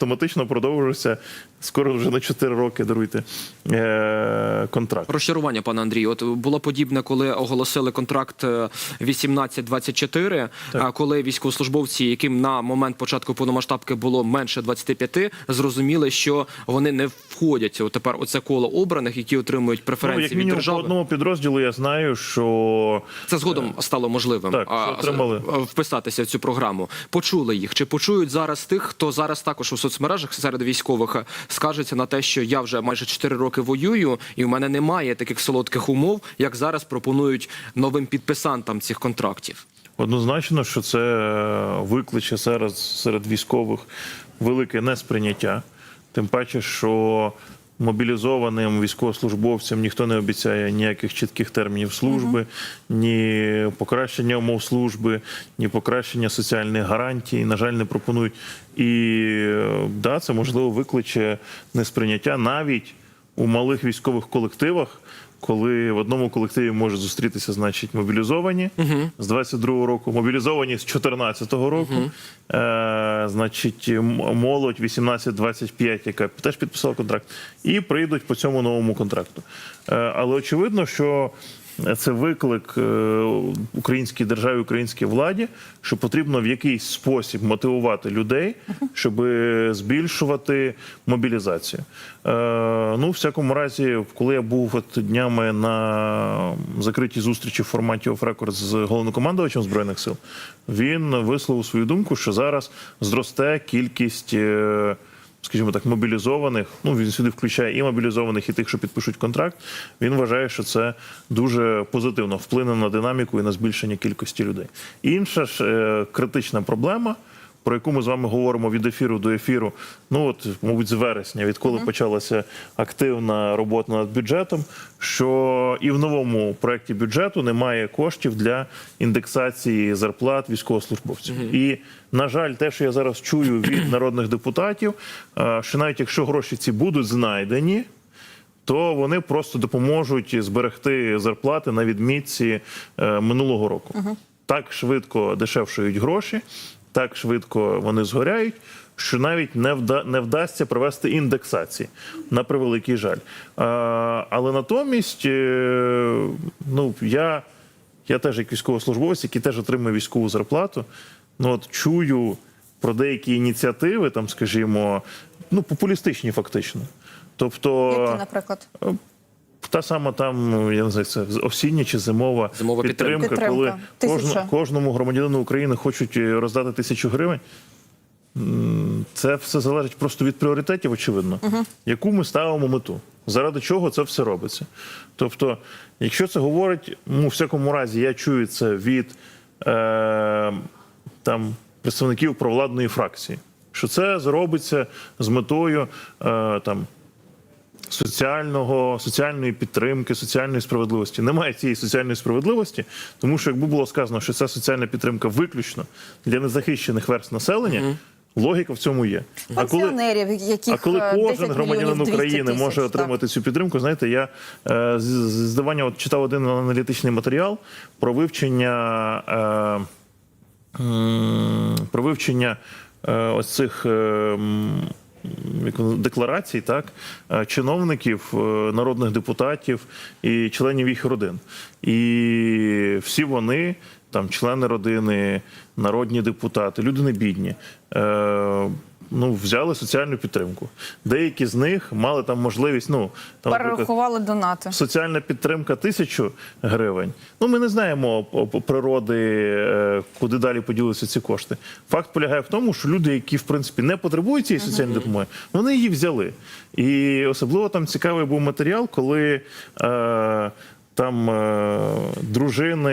автоматично продовжується скоро вже на 4 роки даруйте е, контракт. Розчарування, пане Андрію. От було подібне, коли оголосили контракт е, 18-24, а коли військовослужбовці, яким на момент початку повномасштабки було менше 25, зрозуміли, що вони не входять у тепер оце коло обраних, які отримують Ну, преференції як від мінімум по одному підрозділу я знаю, що Це згодом стало можливим Так, що отримали. вписатися в цю програму. Почули їх чи почують зараз тих, хто зараз також у соцмережах серед військових скажеться на те, що я вже майже 4 роки воюю, і в мене немає таких солодких умов, як зараз пропонують новим підписантам цих контрактів. Однозначно, що це е, викличе зараз серед військових велике несприйняття. Тим паче, що мобілізованим військовослужбовцям ніхто не обіцяє ніяких чітких термінів служби, ні покращення умов служби, ні покращення соціальних гарантій. На жаль, не пропонують. І да, це можливо викличе несприйняття навіть у малих військових колективах, коли в одному колективі можуть зустрітися, значить, мобілізовані з 22-го року, мобілізовані з 14-го року, е, значить, молодь 18-25, яка теж підписала контракт, і прийдуть по цьому новому контракту. Е, але очевидно, що це виклик е, українській державі, українській владі, що потрібно в якийсь спосіб мотивувати людей, щоб збільшувати мобілізацію. Е, ну, в всякому разі, коли я був от днями на закритій зустрічі в форматі Record з головнокомандувачем збройних сил, він висловив свою думку, що зараз зросте кількість. Скажімо так, мобілізованих. Ну він сюди включає і мобілізованих, і тих, що підпишуть контракт. Він вважає, що це дуже позитивно вплине на динаміку і на збільшення кількості людей. Інша ж е, критична проблема. Про яку ми з вами говоримо від ефіру до ефіру, ну от, мабуть, з вересня, відколи почалася активна робота над бюджетом, що і в новому проєкті бюджету немає коштів для індексації зарплат військовослужбовців. І, на жаль, те, що я зараз чую від народних депутатів, що навіть якщо гроші ці будуть знайдені, то вони просто допоможуть зберегти зарплати на відмітці е, минулого року. Так швидко дешевшують гроші, так швидко вони згоряють, що навіть не, вда, не вдасться провести індексації на превеликий жаль. Е, але натомість, е, ну я, я теж як військовослужбовець, який теж отримує військову зарплату, ну от чую про деякі ініціативи, там, скажімо, ну популістичні фактично. Тобто Які, наприклад? Та сама там, я не знаю, це осіння чи зимова, Зимова підтримка. підтримка, коли Підтримка. кожну, кожному громадянину України хочуть е, роздати тисячу гривень. Це все залежить просто від пріоритетів, очевидно, яку ми ставимо мету, заради чого це все робиться. Тобто, якщо це говорить, ну, в всякому разі, я чую це від е, там, представників провладної фракції, що це зробиться з метою е, там, соціального, соціальної підтримки, соціальної справедливості. Немає цієї соціальної справедливості, тому що якби було сказано, що ця соціальна підтримка виключно для незахищених верст населення, логіка в цьому є. А коли, яких а коли е, кожен громадянин мільйонів 200 України може тисяч, отримати цю підтримку, знаєте, я е, з здавання от читав один аналітичний матеріал про вивчення. Е, про вивчення е, ось цих е, декларацій, так, е, чиновників, е, народних депутатів і членів їх родин. І всі вони, там, члени родини, народні депутати, люди не бідні. Е, Ну, взяли соціальну підтримку. Деякі з них мали там можливість, ну там, перерахували донати. соціальна підтримка тисячу гривень. Ну ми не знаємо природи, е, куди далі поділися ці кошти. Факт полягає в тому, що люди, які в принципі не потребують цієї соціальної допомоги, вони її взяли. І особливо там цікавий був матеріал, коли. Е, там е, дружини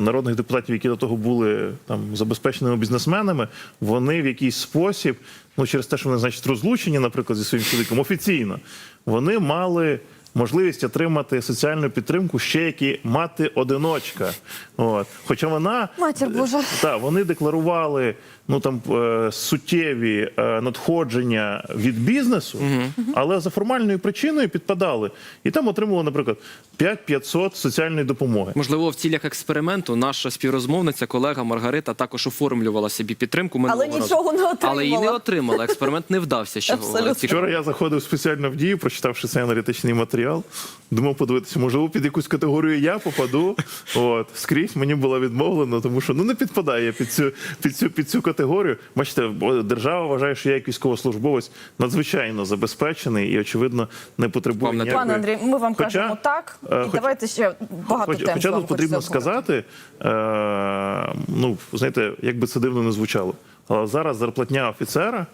народних депутатів, які до того були там забезпеченими бізнесменами, вони в якийсь спосіб, ну через те, що вони значить розлучені, наприклад, зі своїм чоловіком, офіційно, вони мали можливість отримати соціальну підтримку ще як і мати одиночка. От. Хоча вона Матір Божа. так, вони декларували ну там е, суттєві е, надходження від бізнесу, але за формальною причиною підпадали і там отримували, наприклад, 5500 соціальної допомоги. Можливо, в цілях експерименту наша співрозмовниця, колега Маргарита також оформлювала собі підтримку минулого Але разу. нічого не Але її не отримала. отримала. Експеримент не вдався. Що Абсолютно. Вчора я заходив спеціально в дію, прочитавши цей аналітичний матеріал. Думав подивитися, можливо, під якусь категорію я попаду. От скрізь мені було відмовлено, тому що ну не підпадає я під цю під цю під цю категорію. Бачите, держава вважає, що я як військовослужбовець надзвичайно забезпечений і очевидно не потребує Вам не ніякої... Пане Андрій, ми вам Хоча, кажемо так, е, і хоч- давайте ще багато Хоч, тем. хоча тут потрібно сказати, е, ну знаєте, як би це дивно не звучало, але зараз зарплатня офіцера.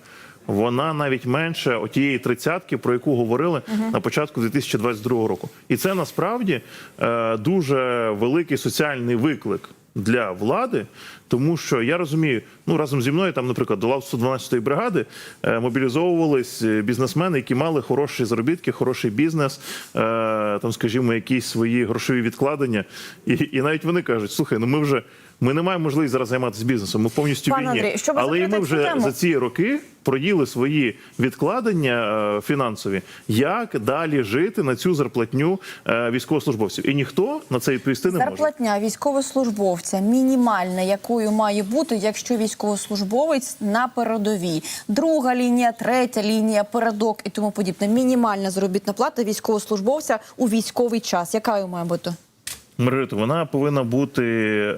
Вона навіть менше отієї тридцятки, про яку говорили на початку 2022 року, і це насправді е, дуже великий соціальний виклик для влади, тому що я розумію, ну разом зі мною там, наприклад, до лав 112-ї бригади е, мобілізовувались е, бізнесмени, які мали хороші заробітки, хороший бізнес, е, там, скажімо, якісь свої грошові відкладення, і, і навіть вони кажуть: слухай, ну ми вже. Ми не маємо можливості зараз займатися бізнесом. Ми повністю Пане війні. Андрій, Але і ми вже тему- за ці роки проділи свої відкладення фінансові, як далі жити на цю зарплатню військовослужбовців. І ніхто на це відповісти не може. Зарплатня військовослужбовця мінімальна, якою має бути, якщо військовослужбовець на передовій. Друга лінія, третя лінія, передок і тому подібне. Мінімальна заробітна плата військовослужбовця у військовий час. Якою має бути? Маргарито, вона повинна бути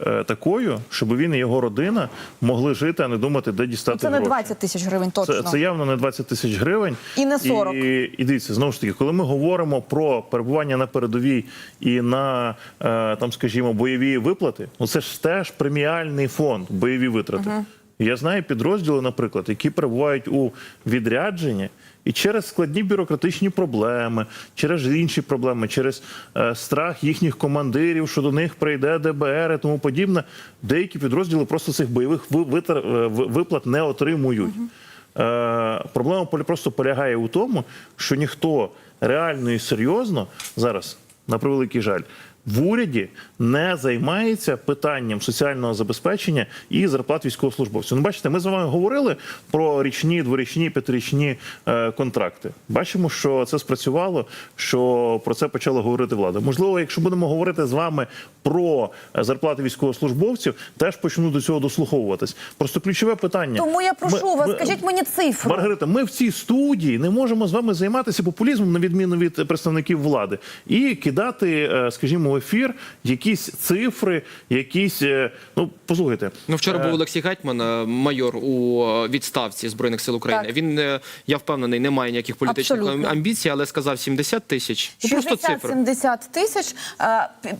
е, такою, щоб він і його родина могли жити, а не думати, де дістати Це не гроші. 20 тисяч гривень точно. Це, це явно не 20 тисяч гривень. І не 40. І, і дивіться, знову ж таки, коли ми говоримо про перебування на передовій і на е, там, скажімо, бойові виплати, ну це ж теж преміальний фонд, бойові витрати. Я знаю підрозділи, наприклад, які перебувають у відрядженні. І через складні бюрократичні проблеми, через інші проблеми, через е, страх їхніх командирів, що до них прийде ДБР і тому подібне, деякі підрозділи просто цих бойових е, виплат не отримують. Е, проблема просто полягає у тому, що ніхто реально і серйозно зараз, на превеликий жаль, в уряді не займається питанням соціального забезпечення і зарплат військовослужбовців. Ну, бачите, ми з вами говорили про річні, дворічні, п'ятирічні е, контракти. Бачимо, що це спрацювало, що про це почала говорити влада. Можливо, якщо будемо говорити з вами про е, зарплати військовослужбовців, теж почну до цього дослуховуватись. Просто ключове питання. Тому я прошу Ми- вас, ми- скажіть мені цифру. Маргарита, ми в цій студії не можемо з вами займатися популізмом, на відміну від представників влади, і кидати, е, скажімо, ефір якісь цифри, якісь. е, Ну, послухайте. Ну, вчора е, був Олексій Гетьман, е, майор у відставці збройних сил України. Так. Він я впевнений, не має ніяких політичних Абсолютно. амбіцій, але сказав 70 тисяч. Ну, просто 60-70 тисяч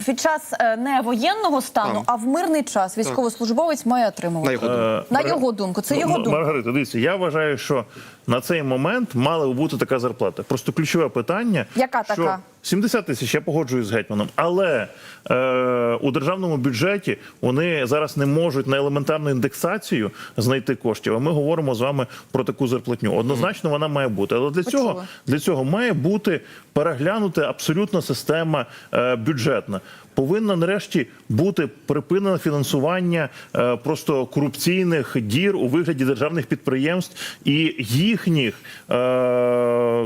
під- час не воєнного стану, Так. а в мирний час військовослужбовець має На отримувати. його думку. На його думку, це Ну, його ну, думка. Маргарита, дивіться, я вважаю, що на цей момент мала б бути така зарплата. Просто ключове питання. Яка що така? 70 тисяч, я погоджуюсь з гетьманом. Але е, у державному бюджеті вони зараз не можуть на елементарну індексацію знайти коштів. А ми говоримо з вами про таку зарплатню. Однозначно вона має бути. Але для Почула. цього, для цього має бути переглянута абсолютно система е, бюджетна. Повинна нарешті бути припинено фінансування е, просто корупційних дір у вигляді державних підприємств і їхніх е,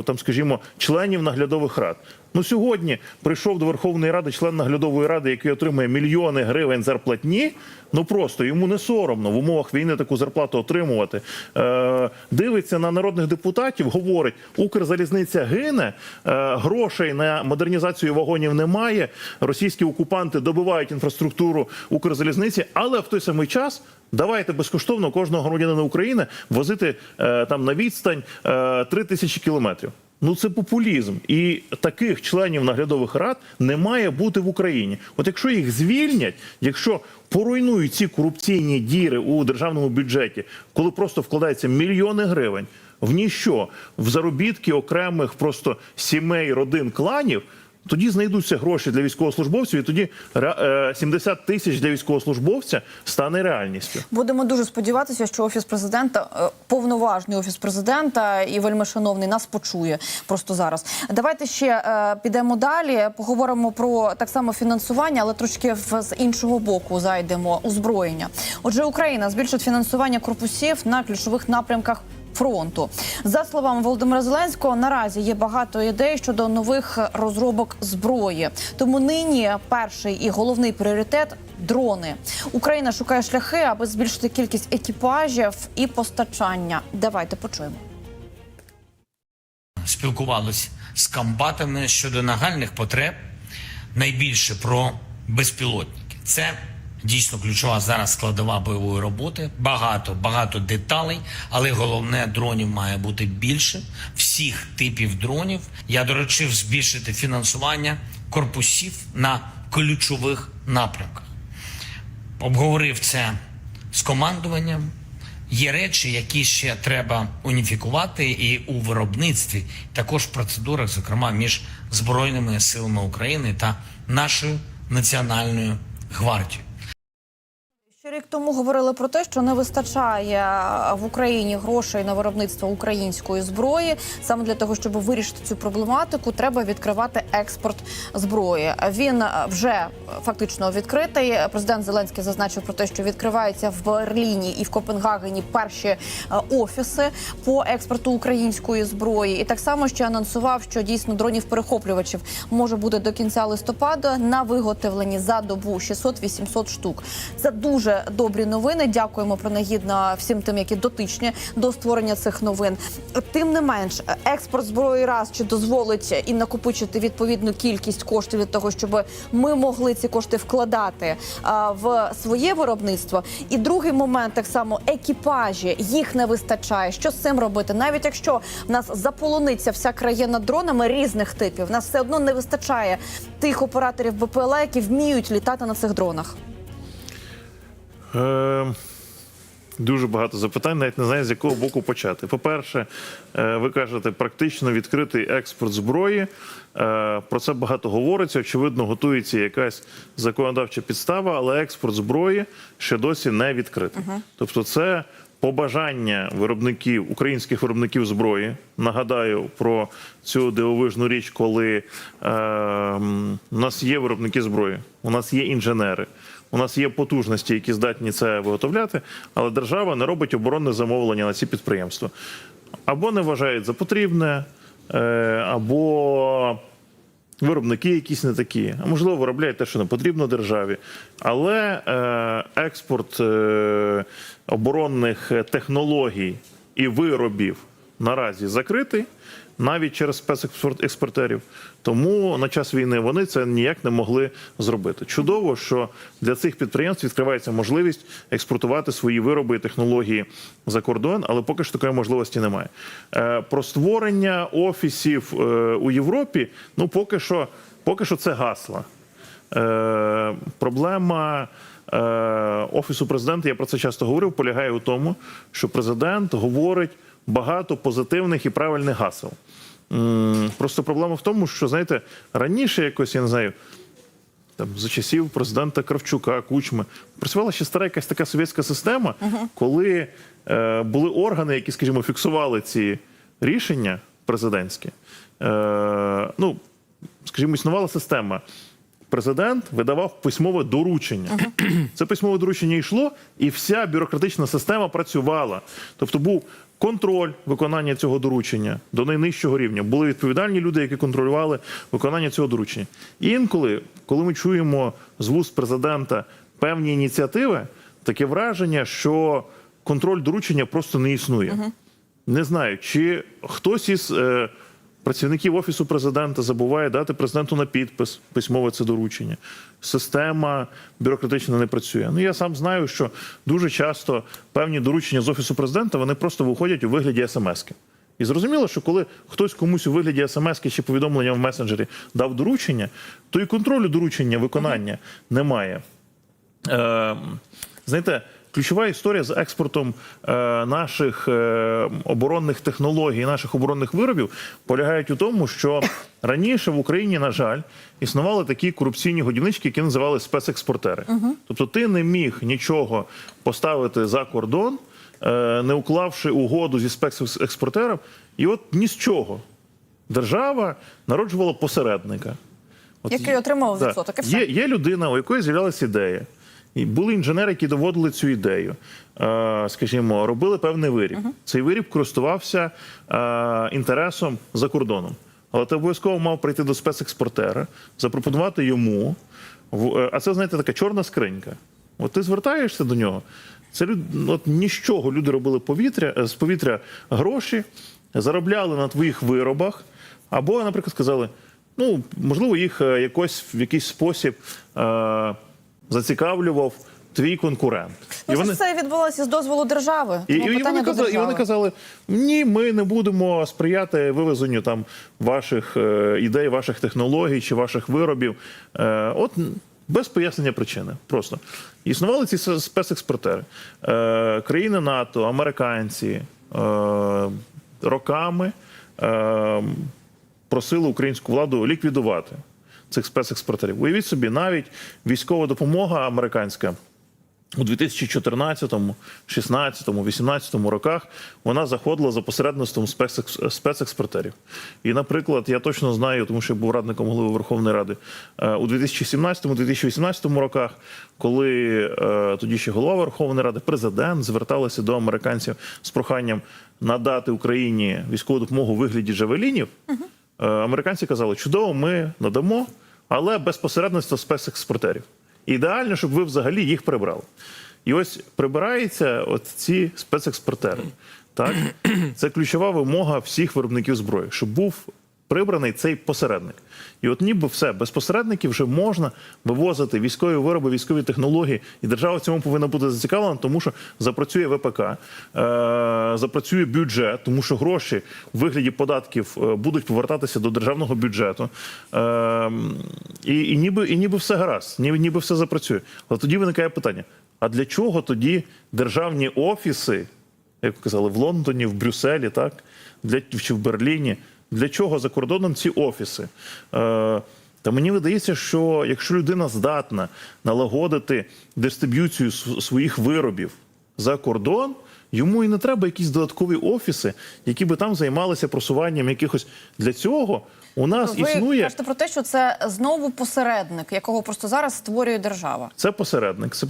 там, скажімо, членів наглядових рад. Ну сьогодні прийшов до Верховної Ради член наглядової ради, який отримує мільйони гривень зарплатні. Ну просто йому не соромно в умовах війни таку зарплату отримувати. Е, дивиться на народних депутатів, говорить: Укрзалізниця гине, е, грошей на модернізацію вагонів немає. Російські окупанти добивають інфраструктуру Укрзалізниці, але в той самий час. Давайте безкоштовно кожного громадянина України возити е, там на відстань е, 3 тисячі кілометрів. Ну це популізм, і таких членів наглядових рад не має бути в Україні. От якщо їх звільнять, якщо поруйнують ці корупційні діри у державному бюджеті, коли просто вкладаються мільйони гривень в ніщо, в заробітки окремих просто сімей, родин, кланів. Тоді знайдуться гроші для військовослужбовців, і тоді ре- е, 70 тисяч для військовослужбовця стане реальністю. Будемо дуже сподіватися, що офіс президента, е, повноважний офіс президента і вельмишановний нас почує просто зараз. Давайте ще е, підемо далі. Поговоримо про так само фінансування, але трошки з іншого боку зайдемо озброєння. Отже, Україна збільшить фінансування корпусів на ключових напрямках фронту. За словами Володимира Зеленського, наразі є багато ідей щодо нових розробок зброї. Тому нині перший і головний пріоритет дрони. Україна шукає шляхи, аби збільшити кількість екіпажів і постачання. Давайте почуємо. спілкувалися з комбатами щодо нагальних потреб, найбільше про безпілотники. Це дійсно ключова зараз складова бойової роботи. Багато, багато деталей, але головне дронів має бути більше всіх типів дронів. Я доручив збільшити фінансування корпусів на ключових напрямках обговорив це з командуванням. Є речі, які ще треба уніфікувати і у виробництві, також в процедурах, зокрема між Збройними силами України та нашою національною гвардією. Рік тому говорили про те, що не вистачає в Україні грошей на виробництво української зброї. Саме для того, щоб вирішити цю проблематику, треба відкривати експорт зброї. Він вже фактично відкритий. Президент Зеленський зазначив про те, що відкриваються в Берліні і в Копенгагені перші е, офіси по експорту української зброї. І так само ще анонсував, що дійсно дронів перехоплювачів може бути до кінця листопада на виготовленні за добу 600-800 штук. Це дуже добрі новини. Дякуємо принагідно всім тим, які дотичні до створення цих новин. Тим не менш, експорт зброї раз чи дозволить і накопичити відповідну кількість коштів для того, щоб ми могли ці кошти вкладати в своє виробництво. І другий момент так само екіпажі їх не вистачає. Що з цим робити? Навіть якщо в нас заполониться вся країна дронами різних типів, в нас все одно не вистачає тих операторів БПЛА, які вміють літати на цих дронах. Е, Дуже багато запитань, навіть не знаю, з якого боку почати. По-перше, е, ви кажете, практично відкритий експорт зброї. Е, Про це багато говориться. Очевидно, готується якась законодавча підстава, але експорт зброї ще досі не відкритий. Тобто, це побажання виробників українських виробників зброї. Нагадаю про цю дивовижну річ, коли е, у нас є виробники зброї, у нас є інженери. У нас є потужності, які здатні це виготовляти, але держава не робить оборонне замовлення на ці підприємства. Або не вважають за потрібне, е, або виробники якісь не такі, а можливо, виробляють те, що не потрібно державі. Але е, експорт е, оборонних технологій і виробів наразі закритий. Навіть через спецекспортерів. Тому на час війни вони це ніяк не могли зробити. Чудово, що для цих підприємств відкривається можливість експортувати свої вироби і технології за кордон, але поки що такої можливості немає. Е, Про створення офісів е, у Європі, ну поки що, поки що це гасла. Е, Проблема. Офісу президента, я про це часто говорив, полягає у тому, що президент говорить багато позитивних і правильних гасел. Просто проблема в тому, що знаєте, раніше якось я не знаю. Там за часів президента Кравчука, Кучми працювала ще стара якась така совєтська система, коли е, були органи, які, скажімо, фіксували ці рішення президентські. Е, ну, скажімо, існувала система. Президент видавав письмове доручення. Це письмове доручення йшло, і вся бюрократична система працювала. Тобто був контроль виконання цього доручення до найнижчого рівня. Були відповідальні люди, які контролювали виконання цього доручення. І інколи, коли ми чуємо з вуст президента певні ініціативи, таке враження, що контроль доручення просто не існує. Не знаю, чи хтось із е, працівників офісу президента забуває дати президенту на підпис письмове це доручення. Система бюрократична не працює. Ну я сам знаю, що дуже часто певні доручення з офісу президента вони просто виходять у вигляді смски. І зрозуміло, що коли хтось комусь у вигляді смски чи повідомлення в месенджері дав доручення, то і контролю доручення виконання немає. Е, знаєте, ключова історія з експортом е, наших е, оборонних технологій, наших оборонних виробів полягають у тому, що раніше в Україні, на жаль, існували такі корупційні годівнички, які називали спецекспортери. Тобто ти не міг нічого поставити за кордон, е, не уклавши угоду зі спецекспортером, і от ні з чого. Держава народжувала посередника. От Який отримав відсоток. Є, є людина, у якої з'являлася ідея. І були інженери, які доводили цю ідею. Е, Скажімо, робили певний виріб. Цей виріб користувався е, інтересом за кордоном. Але ти обов'язково мав прийти до спецекспортера, запропонувати йому. е, А це, знаєте, така чорна скринька. От ти звертаєшся до нього. Це люд... от нічого люди робили повітря з повітря гроші, заробляли на твоїх виробах, або, наприклад, сказали, ну можливо, їх якось в якийсь спосіб е... зацікавлював твій конкурент. Ну, це все відбулося з дозволу держави. І, Тому і, вони казали, і вони казали: ні, ми не будемо сприяти вивезенню там ваших е, ідей, ваших технологій чи ваших виробів. Е, от без пояснення причини. Просто існували ці спецекспортери. Е, країни НАТО, американці е, роками е, просили українську владу ліквідувати цих спецекспортерів. Уявіть собі, навіть військова допомога американська у 2014, 16, 18 роках вона заходила за посередництвом спецекс- спецекспортерів. І, наприклад, я точно знаю, тому що я був радником голови Верховної Ради е, у 2017-2018 роках, коли е, тоді ще голова Верховної Ради, президент зверталися до американців з проханням надати Україні військову допомогу у вигляді джавелінів. Е, Американці казали, чудово, ми надамо, але без посередництва спецекспортерів. Ідеально, щоб ви взагалі їх прибрали. І ось прибираються от ці спецекспортери. Так? Це ключова вимога всіх виробників зброї, щоб був прибраний цей посередник. І от ніби все, без посередників вже можна вивозити військові вироби, військові технології, і держава в цьому повинна бути зацікавлена, тому що запрацює ВПК, е, запрацює бюджет, тому що гроші в вигляді податків е, будуть повертатися до державного бюджету. Е, і, і, ніби, і ніби все гаразд, ніби, ніби все запрацює. Але тоді виникає питання: а для чого тоді державні офіси, як казали, в Лондоні, в Брюсселі, так? Для, чи в Берліні? Для чого за кордоном ці офіси? Е, та мені видається, що якщо людина здатна налагодити дистриб'юцію своїх виробів за кордон, йому і не треба якісь додаткові офіси, які би там займалися просуванням якихось для цього. У нас Ви існує кажете про те, що це знову посередник, якого просто зараз створює держава. це посередник. Це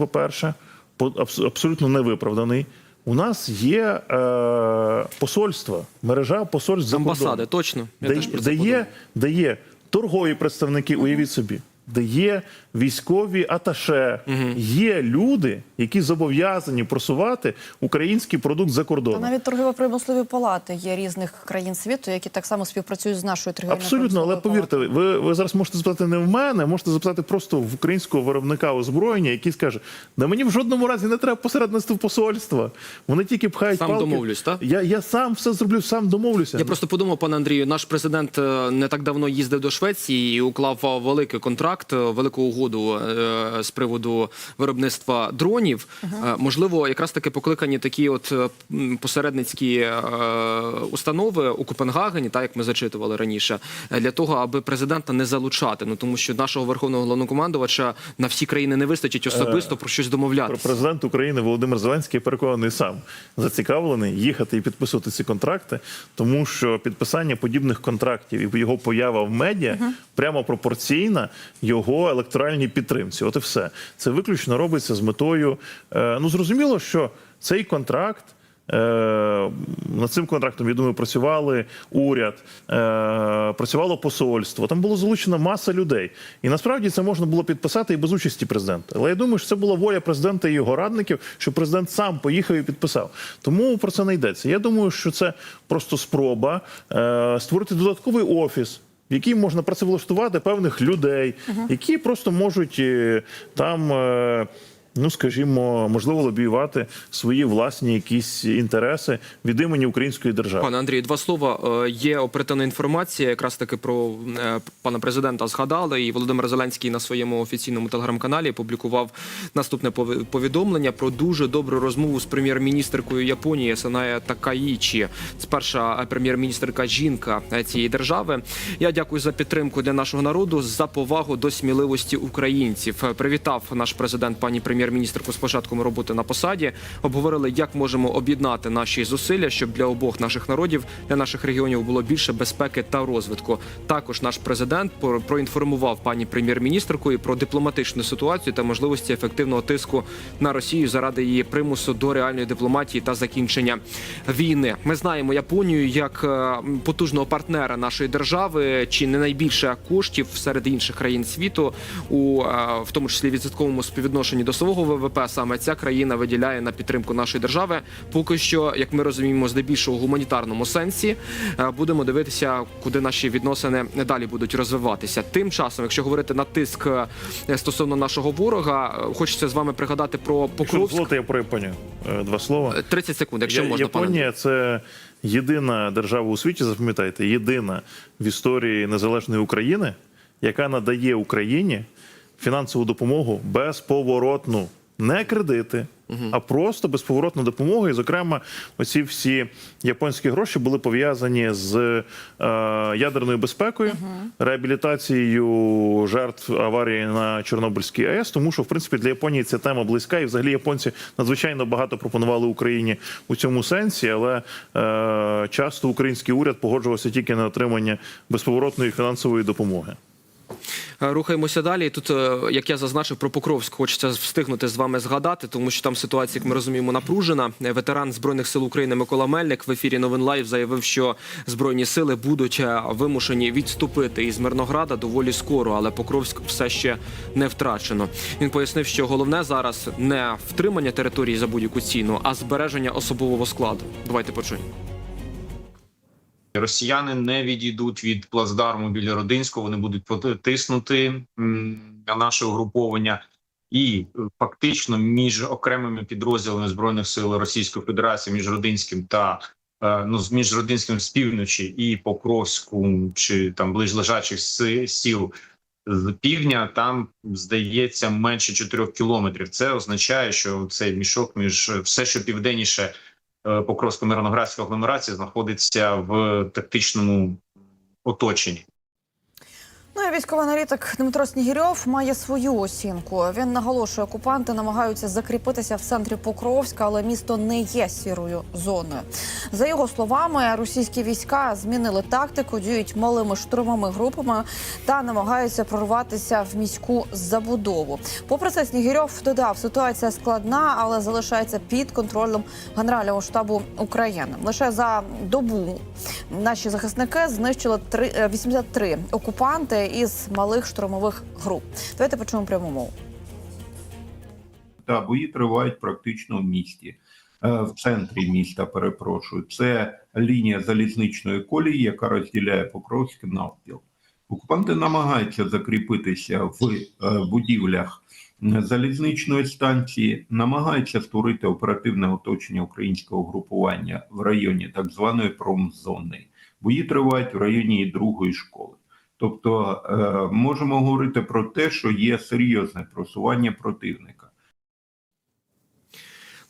по- абс- абсолютно невиправданий. У нас є е, посольства, мережа посольств за Амбасади, кордон, точно. Я де, теж про це де, є, де є торгові представники, уявіть собі, де є військові аташе, є люди, які зобов'язані просувати український продукт за Та кордоном. навіть торгово-промислові палати є різних країн світу, які так само співпрацюють з нашою торговельною Абсолютно, але повірте, ви, ви зараз можете запитати не в мене, можете запитати просто в українського виробника озброєння, який скаже: да мені в жодному разі не треба посередництво посольства. Вони тільки пхають Сам палки. домовлюсь, так? Я, я сам все зроблю, сам домовлюся. Я просто подумав, пане Андрію, наш президент е, не так давно їздив до Швеції і уклав е, великий контракт, е, велику угоду е, з приводу виробництва дронів. Е, Можливо, якраз таки покликані такі от посередницькі установи у Копенгагені, так як ми зачитували раніше, для того, аби президента не залучати. Ну тому що нашого верховного головнокомандувача на всі країни не вистачить особисто про щось домовлятися. Президент України Володимир Зеленський переконаний сам зацікавлений їхати і підписувати ці контракти, тому що підписання подібних контрактів і його поява в медіа прямо пропорційна його електоральній підтримці. От і все це виключно робиться з метою. е, Ну зрозуміло, що цей контракт. Е, Над цим контрактом, я думаю, працювали уряд, е, працювало посольство. Там було залучена маса людей. І насправді це можна було підписати і без участі президента. Але я думаю, що це була воля президента і його радників, що президент сам поїхав і підписав. Тому про це не йдеться. Я думаю, що це просто спроба створити додатковий офіс. В якій можна працевлаштувати певних людей, які просто можуть е, там, е, ну скажімо, можливо, лобіювати свої власні якісь інтереси від імені української держави. Пане Андрію, два слова. Е, Є оперативна інформація, якраз таки про е, пана президента згадали. І Володимир Зеленський на своєму офіційному телеграм-каналі публікував наступне пові- повідомлення про дуже добру розмову з прем'єр-міністркою Японії Саная Такаїчі. Це перша прем'єр-міністрка жінка е, цієї держави. Я дякую за підтримку для нашого народу, за повагу до сміливості українців. Привітав наш президент пані прем'єр прем'єр-міністрку з початком роботи на посаді. Обговорили, як можемо об'єднати наші зусилля, щоб для обох наших народів, для наших регіонів було більше безпеки та розвитку. Також наш президент проінформував пані прем'єр-міністрку і про дипломатичну ситуацію та можливості ефективного тиску на Росію заради її примусу до реальної дипломатії та закінчення війни. Ми знаємо Японію як е, потужного партнера нашої держави, чи не найбільше коштів серед інших країн світу, у е, в тому числі відсотковому співвідношенні до свого ВВП. Саме ця країна виділяє на підтримку нашої держави. Поки що, як ми розуміємо, здебільшого у гуманітарному сенсі Е, будемо дивитися, куди наші відносини далі будуть розвиватися. Тим часом, якщо говорити на тиск е, стосовно нашого ворога, е, хочеться з вами пригадати про Якщо Покровськ. дозволите, я про Японію. Два слова. Е, 30 секунд, якщо Я- можна, пане. Японія це єдина держава у світі, запам'ятайте, єдина в історії незалежної України, яка надає Україні фінансову допомогу безповоротну. Не кредити, а просто безповоротну допомогу. І, зокрема, оці всі японські гроші були пов'язані з е, ядерною безпекою, реабілітацією жертв аварії на Чорнобильській АЕС, тому що в принципі для Японії ця тема близька, і взагалі японці надзвичайно багато пропонували Україні у цьому сенсі, але е, часто український уряд погоджувався тільки на отримання безповоротної фінансової допомоги. Е, Рухаємося далі. Тут, е, як я зазначив, про Покровськ хочеться встигнути з вами згадати, тому що там ситуація, як ми розуміємо, напружена. Е, Ветеран збройних сил України Микола Мельник в ефірі Новин Лайв заявив, що збройні сили будуть вимушені відступити із Мирнограда доволі скоро, але Покровськ все ще не втрачено. Він пояснив, що головне зараз не втримання території за будь-яку ціну, а збереження особового складу. Давайте почуємо. Росіяни не відійдуть від плацдарму біля Родинського, вони будуть потиснути на наше угруповання. І е, фактично між окремими підрозділами збройних сил Російської Федерації, між Родинським та е, ну між Родинським з півночі і Покровську чи там ближлежачих сіл з півдня, там здається менше 4 кілометрів. Це означає, що цей мішок між все, що південніше е, Покровсько-Мирноградської агломерації знаходиться в тактичному оточенні. Ну і військовий Дмитро Снігірьов має свою оцінку. Він наголошує, окупанти намагаються закріпитися в центрі Покровська, але місто не є сірою зоною. За його словами, російські війська змінили тактику, діють малими штурмовими групами та намагаються прорватися в міську забудову. Попри це, Снігірьов додав, ситуація складна, але залишається під контролем Генерального штабу України. Лише за добу наші захисники знищили три- е, 83 окупанти із малих штурмових груп. Давайте почуємо пряму мову. Та бої тривають практично в місті, Е, в центрі міста. Перепрошую, це лінія залізничної колії, яка розділяє Покровський навпіл. Окупанти намагаються закріпитися в е, будівлях е, залізничної станції, намагаються створити оперативне оточення українського групування в районі так званої промзони. Бої тривають в районі другої школи. Тобто е, можемо говорити про те, що є серйозне просування противника.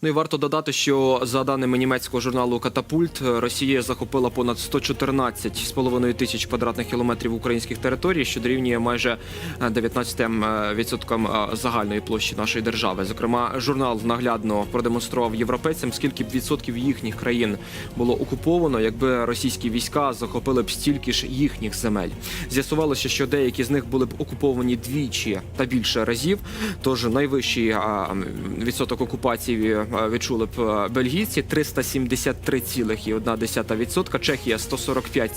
Ну і варто додати, що за даними німецького журналу Катапульт, Росія захопила понад 114,5 тисяч квадратних кілометрів українських територій, що дорівнює майже 19% е, загальної площі нашої держави. Зокрема, журнал наглядно продемонстрував європейцям, скільки б відсотків їхніх країн було окуповано, якби російські війська захопили б стільки ж їхніх земель. З'ясувалося, що деякі з них були б окуповані двічі та більше разів. Тож найвищий відсоток окупації е, відчули б е, бельгійці 373,1%, Чехія 145,1%,